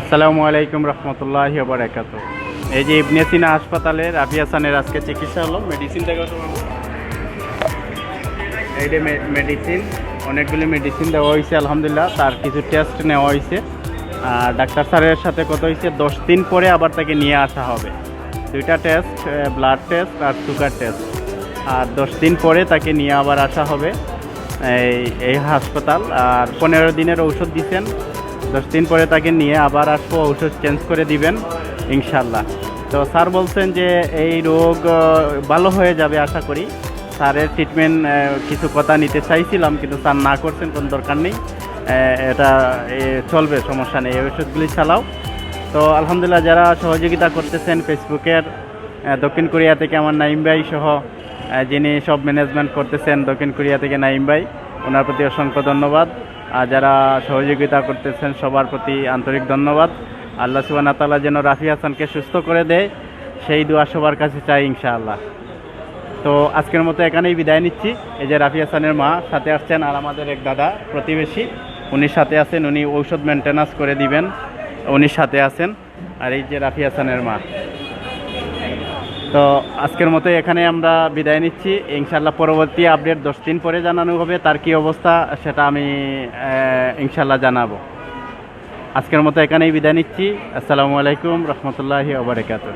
আসসালামু আলাইকুম রহমতুল্লাহ বারাকাত এই যে ইবনে সিনা হাসপাতালে রাফি হাসানের আজকে চিকিৎসা হলো মেডিসিন পারব এই যে মেডিসিন অনেকগুলি মেডিসিন দেওয়া হয়েছে, আলহামদুলিল্লাহ। তার কিছু টেস্ট নেওয়া হয়েছে। আর ডাক্তার স্যারের সাথে কত হয়েছে, দশ দিন পরে আবার তাকে নিয়ে আসা হবে। দুইটা টেস্ট ব্লাড টেস্ট আর সুগার টেস্ট আর দশ দিন পরে তাকে নিয়ে আবার আসা হবে, এই এই হাসপাতাল। আর পনেরো দিনের ঔষধ দিচ্ছেন দশ দিন পরে তাকে নিয়ে আবার আসব, ওষুধ চেঞ্জ করে দিবেন, ইনশাল্লাহ। তো স্যার বলছেন যে এই রোগ ভালো হয়ে যাবে আশা করি। স্যারের ট্রিটমেন্ট কিছু কথা নিতে চাইছিলাম, কিন্তু স্যার না করছেন, কোনো দরকার নেই। এটা চলবে, সমস্যা নেই, এই ওষুধগুলি চালাও। তো আলহামদুলিল্লাহ, যারা সহযোগিতা করতেছেন ফেসবুকের দক্ষিণ কোরিয়া থেকে আমার নাইম ভাই সহ যিনি সব ম্যানেজমেন্ট করতেছেন দক্ষিণ কোরিয়া থেকে নাইম ভাই, ওনার প্রতি অসংখ্য ধন্যবাদ। আর যারা সহযোগিতা করতেছেন, সবার প্রতি আন্তরিক ধন্যবাদ। আল্লাহ সুবান তাআলা যেন রাফি হাসানকে সুস্থ করে দেয়, সেই দোয়া সবার কাছে চাই ইনশাআল্লাহ। তো আজকের মতো এখানেই বিদায় নিচ্ছি। এই যে রাফি হাসানের মা সাথে আসছেন আর আমাদের এক দাদা প্রতিবেশী উনি সাথে আছেন, উনি ঔষধ মেনটেন্যান্স করে দিবেন উনি সাথে আছেন। আর এই যে রাফি হাসানের মা। তো আজকের মতো এখানে আমরা বিদায় নিচ্ছি। ইনশাল্লাহ পরবর্তী আপডেট দশ দিন পরে জানানো হবে, তার কি অবস্থা সেটা আমি ইনশাল্লাহ জানাব। আজকের মতো এখানেই বিদায় নিচ্ছি। আসসালামু আলাইকুম রহমতুল্লাহি ওবরাকাতুহ